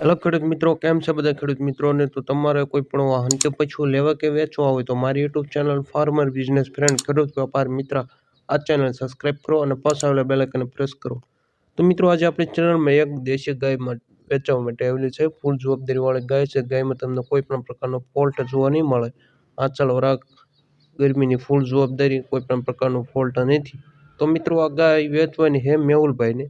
Hello ખેડૂત મિત્રો, કેમ છે બધા ખેડૂત મિત્રોને? તો તમારે કોઈ પણ વાહન કે પછું લેવા કે વેચવા હોય તો મારી YouTube channel farmer business friend ખેડૂત વેપાર મિત્ર આ ચેનલ સબસ્ક્રાઇબ કરો અને પાસ આવેલા બેલેકને પ્રેસ કરો. તો મિત્રો, આજે આપણી ચેનલમાં એક દેશી ગાય માટે વેચવા માટે આવેલી છે. ફૂલ જવાબદારીવાળી ગાય છે. ગાયમાં તમને કોઈ પણ પ્રકારનો ફોલ્ટ જોવા નહીં મળે. આંચળ રાખ ગરમીની ફૂલ જવાબદારી કોઈ પણ પ્રકારનો ફોલ્ટ નથી. તો મિત્રો, આ ગાય વેચવાની હે મેહુલભાઈને.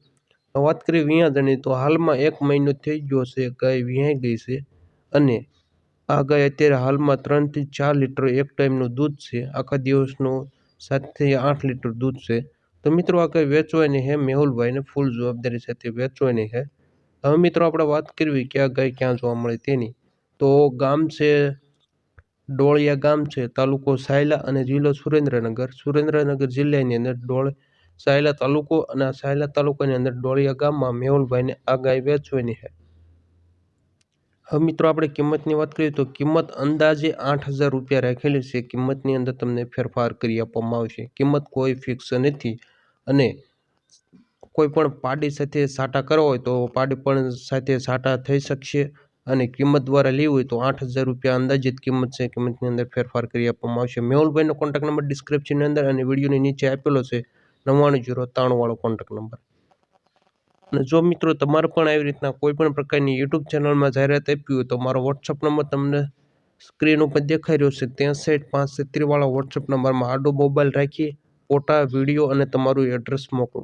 વાત કરીએ વિયાજણી તો હાલમાં એક મહિનો થઈ ગયો છે, ગાય વિયાઈ ગઈ છે અને આ ગાય અત્યારે હાલમાં ત્રણથી ચાર લીટર એક ટાઈમનું દૂધ છે. આખા દિવસનું સાતથી આઠ લીટર દૂધ છે. તો મિત્રો આ ગાય વેચવાની છે મેહુલભાઈને ફૂલ જવાબદારી સાથે વેચવાની છે હવે મિત્રો આપણે વાત કરવી કે આ ગાય ક્યાં જોવા મળે તેની. તો ગામ છે, ડોળિયા ગામ છે, તાલુકો સાયલા અને જિલ્લો સુરેન્દ્રનગર. સુરેન્દ્રનગર જિલ્લાની અંદર ડોળ સાયલા તાલુકો અને સાયલા તાલુકાની અંદર ડોળિયા ગામમાં મેહુલભાઈને આ ગાય વેચવાની છે. હવે મિત્રો આપણે કિંમતની વાત કરીએ તો કિંમત અંદાજે આઠ હજાર રૂપિયા રાખેલી છે. કિંમતની અંદર તમને ફેરફાર કરી આપવામાં આવશે. કિંમત કોઈ ફિક્સ નથી અને કોઈ પણ પાડી સાથે સાટા કરવા હોય તો પાડી પણ સાથે સાટા થઈ શકશે અને કિંમત દ્વારા લેવી હોય તો આઠ હજાર રૂપિયા અંદાજિત કિંમત છે. કિંમતની અંદર ફેરફાર કરી આપવામાં આવશે. મેહુલભાઈનો કોન્ટેક્ટ નંબર ડિસ્ક્રિપ્શનની અંદર અને વિડીયોની નીચે આપેલો છે. નવ્વાણું જીરો ત્રાણુંવાળો કોન્ટેક્ટ નંબર અને જો મિત્રો તમારે પણ આવી રીતના કોઈ પણ પ્રકારની યુટ્યુબ ચેનલમાં જાહેરાત આપવી હોય તો મારો વોટ્સઅપ નંબર તમને સ્ક્રીન ઉપર દેખાઈ રહ્યો છે. સાઈડ પાંચ સિત્તેરવાળા વોટ્સઅપ નંબરમાં આડો મોબાઈલ રાખી ફોટા વીડિયો અને તમારું એડ્રેસ મોકલો.